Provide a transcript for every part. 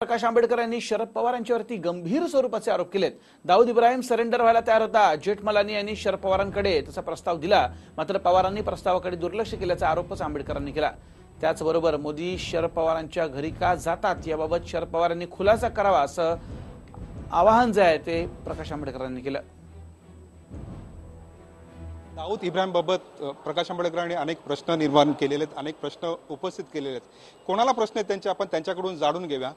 प्रकाश आंबेडकर यांनी शरद पवार यांच्यावरती गंभीर स्वरूपाचे आरोप केलेत. दाऊद इब्राहिम सरेंडर व्हायला तयार होता. जेठमलानी यांनी शरद पवारांकडे तसा प्रस्ताव दिला. मात्र पवारांनी प्रस्तावाकडे दुर्लक्ष केल्याचा आरोपच आंबेडकरांनी केला. त्याचबरोबर मोदी शरद पवारांच्या घरी का जातात याबाबत शरद पवार यांनी खुलासा करावा असं आवाहन जे आहे ते प्रकाश आंबेडकरांनी केलं. दाऊद इब्राहिमबाबत प्रकाश आंबेडकरांनी अनेक प्रश्न निर्माण केलेले आहेत अनेक प्रश्न उपस्थित केलेले आहेत कोणाला प्रश्न आहेत त्यांचे आपण त्यांच्याकडून जाणून घेऊया.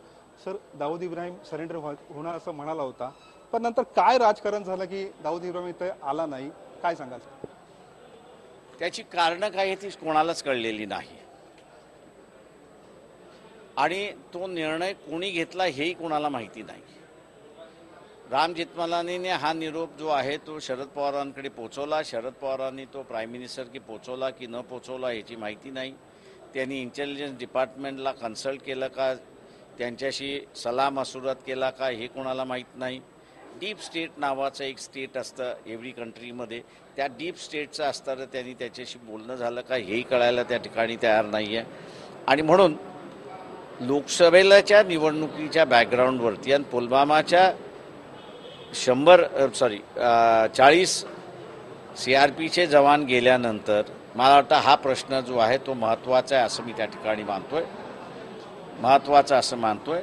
सर दाऊद इब्राहिम सरेंडर होणार असं म्हणाला होता. पण नंतर काय राजकारण झालं की दाऊद इब्राहिम इथे आला नाही? काय सांगाल? त्याची कारणं काय आहे ती कोणालाच कळलेली नाही. आणि तो निर्णय कोणी घेतला हेही कोणाला माहिती नाही. राम जेठमलानीने हा निरोप जो आहे तो शरद पवारांकडे पोचवला. शरद पवारांनी तो प्राईम मिनिस्टर की पोचवला की न पोचवला याची माहिती नाही. त्यांनी इंटेलिजन्स डिपार्टमेंटला कन्सल्ट केलं का? त्यांच्याशी सलाह मसुरत केला का? हे कोणाला माहीत नाही. डीप स्टेट नावाचं एक स्टेट असतं एव्हरी कंट्रीमध्ये त्या डीप स्टेटचं असताना त्यांनी त्याच्याशी बोलणं झालं का? हेही कळायला त्या ठिकाणी तयार नाही आहे आणि म्हणून लोकसभेलाच्या निवडणुकीच्या बॅकग्राऊंडवरती आणि पुलवामाच्या शंभर सॉरी चाळीस सी आर पीचे जवान गेल्यानंतर मला वाटतं हा प्रश्न जो आहे तो महत्त्वाचा आहे असं मी त्या ठिकाणी मानतोय. महत्त्वाचा असं मानतोय.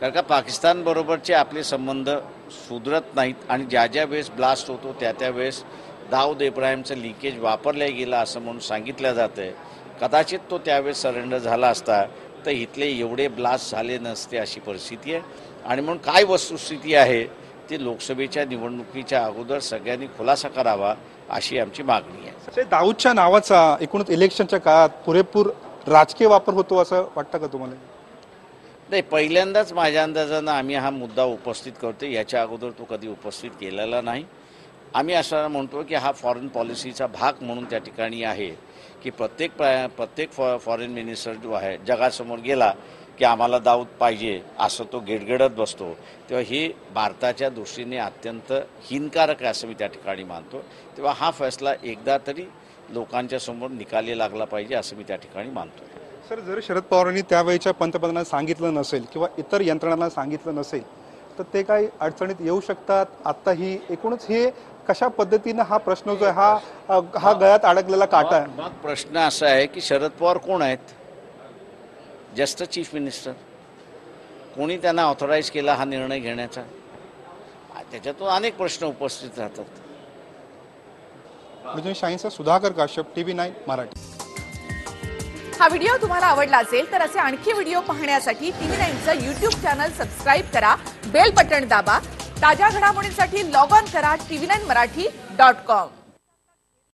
कारण का पाकिस्तानबरोबरचे आपले संबंध सुधरत नाहीत आणि ज्या ज्या वेळेस ब्लास्ट होतो त्या त्या वेळेस दाऊद इब्राहिमचं लिकेज वापरलं गेलं असं म्हणून सांगितलं जातं आहे कदाचित तो त्यावेळेस सरेंडर झाला असता तर इथले एवढे ब्लास्ट झाले नसते अशी परिस्थिती आहे. आणि म्हणून काय वस्तुस्थिती आहे ती लोकसभेच्या निवडणुकीच्या अगोदर सगळ्यांनी खुलासा करावा अशी आमची मागणी आहे. दाऊदच्या नावाचा एकूणच इलेक्शनच्या काळात पुरेपूर राजकीय वापर होतो असं वाटतं का तुम्हाला? नाही पहिल्यांदाच माझ्या अंदाजानं आम्ही हा मुद्दा उपस्थित करतो याच्या अगोदर तो कधी उपस्थित केलेला नाही. आम्ही असं म्हणतो की हा फॉरेन पॉलिसीचा भाग म्हणून त्या ठिकाणी आहे की प्रत्येक प्रा- प्रत्येक फॉ फॉरेन मिनिस्टर जो आहे जगासमोर गेला की आम्हाला दाऊद पाहिजे असं तो गिडगिडत बसतो. तेव्हा हे भारताच्या दृष्टीने अत्यंत हिनकारक आहे असं मी त्या ठिकाणी मानतो. तेव्हा हा फैसला एकदा तरी लोकांच्या समोर निकाली लागला पाहिजे असं मी त्या ठिकाणी मानतो. सर जर शरद पवारांनी त्यावेळेच्या पंतप्रधानांना सांगितलं नसेल किंवा इतर यंत्रणांना सांगितलं नसेल तर ते काही अडचणीत येऊ शकतात? आता ही एकूणच हे कशा पद्धतीनं हा प्रश्न जो आहे हा हा गळ्यात अडकलेला काटा आहे? मग प्रश्न असा आहे की शरद पवार कोण आहेत? Just chief minister. कोणी त्यांना ऑथराईज केला हा निर्णय घेण्याचा? त्याच्यातून अनेक प्रश्न उपस्थित राहतात. म्हणजे शाहींचा सुधाकर काश्यप टीव्ही नाईन मराठी. हा व्हिडिओ तुम्हाला आवडला असेल तर असे आणखी व्हिडिओ पाहण्यासाठी टीव्ही नाईनचं युट्यूब चॅनल सबस्क्राईब करा बेल बटण दाबा ताज्या घडामोडींसाठी लॉग ऑन करा TV nine Marathi dot com.